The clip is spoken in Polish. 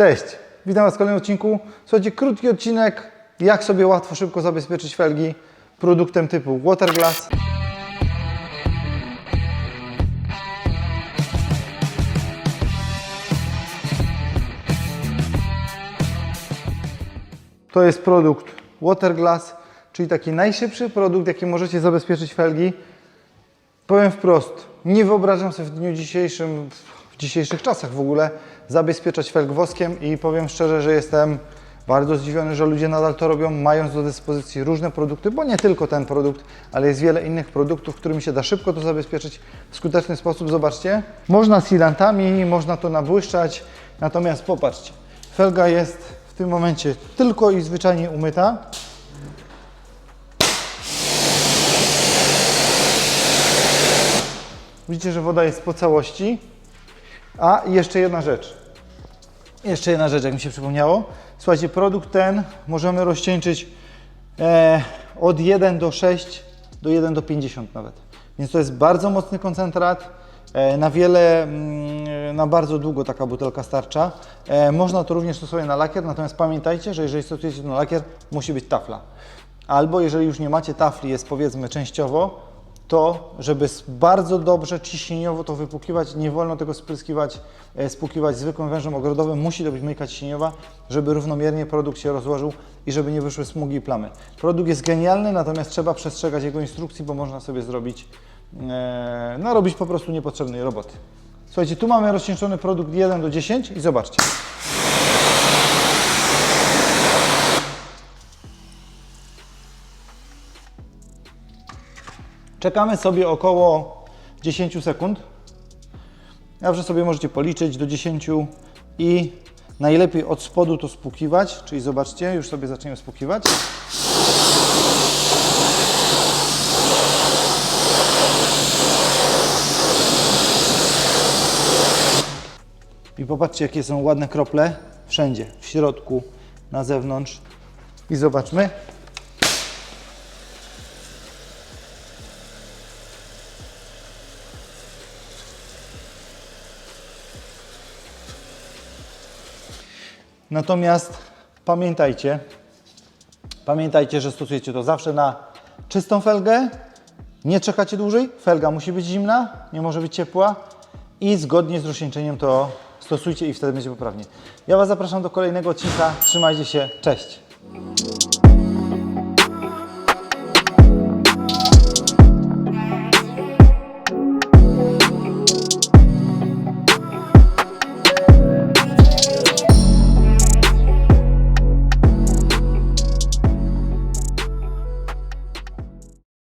Cześć, witam Was w kolejnym odcinku. Słuchajcie, krótki odcinek, jak sobie łatwo, szybko zabezpieczyć felgi produktem typu Waterglass. To jest produkt Waterglass, czyli taki najszybszy produkt, jaki możecie zabezpieczyć felgi. Powiem wprost, nie wyobrażam sobie w dniu dzisiejszym, dzisiejszych czasach w ogóle, zabezpieczać felg woskiem i powiem szczerze, że jestem bardzo zdziwiony, że ludzie nadal to robią, mając do dyspozycji różne produkty, bo nie tylko ten produkt, ale jest wiele innych produktów, którymi się da szybko to zabezpieczyć w skuteczny sposób. Zobaczcie, można sealantami, można to nabłyszczać, natomiast popatrzcie, felga jest w tym momencie tylko i zwyczajnie umyta. Widzicie, że woda jest po całości. A i jeszcze jedna rzecz. Jeszcze jedna rzecz, jak mi się przypomniało. Słuchajcie, produkt ten możemy rozcieńczyć e, od 1 do 6 do 1 do 50 nawet. Więc to jest bardzo mocny koncentrat. E, na wiele, mm, na bardzo długo taka butelka starcza. E, można to również stosować na lakier, natomiast pamiętajcie, że jeżeli stosujecie to na lakier, musi być tafla. Albo jeżeli już nie macie tafli, jest powiedzmy częściowo, to, żeby bardzo dobrze ciśnieniowo to wypłukiwać, nie wolno tego spryskiwać, e, spłukiwać zwykłym wężem ogrodowym, musi to być myjka ciśnieniowa, żeby równomiernie produkt się rozłożył i żeby nie wyszły smugi i plamy. Produkt jest genialny, natomiast trzeba przestrzegać jego instrukcji, bo można sobie zrobić, e, no robić po prostu niepotrzebnej roboty. Słuchajcie, tu mamy rozcieńczony produkt 1 do 10 i zobaczcie. Czekamy sobie około 10 sekund. Zawsze sobie możecie policzyć do 10 i najlepiej od spodu to spłukiwać, czyli zobaczcie, już sobie zaczniemy spłukiwać. I popatrzcie, jakie są ładne krople wszędzie, w środku, na zewnątrz. I zobaczmy, Natomiast pamiętajcie, pamiętajcie, że stosujecie to zawsze na czystą felgę. Nie czekacie dłużej, felga musi być zimna, nie może być ciepła i zgodnie z rozcieńczeniem to stosujcie i wtedy będzie poprawnie. Ja Was zapraszam do kolejnego odcinka. Trzymajcie się, cześć!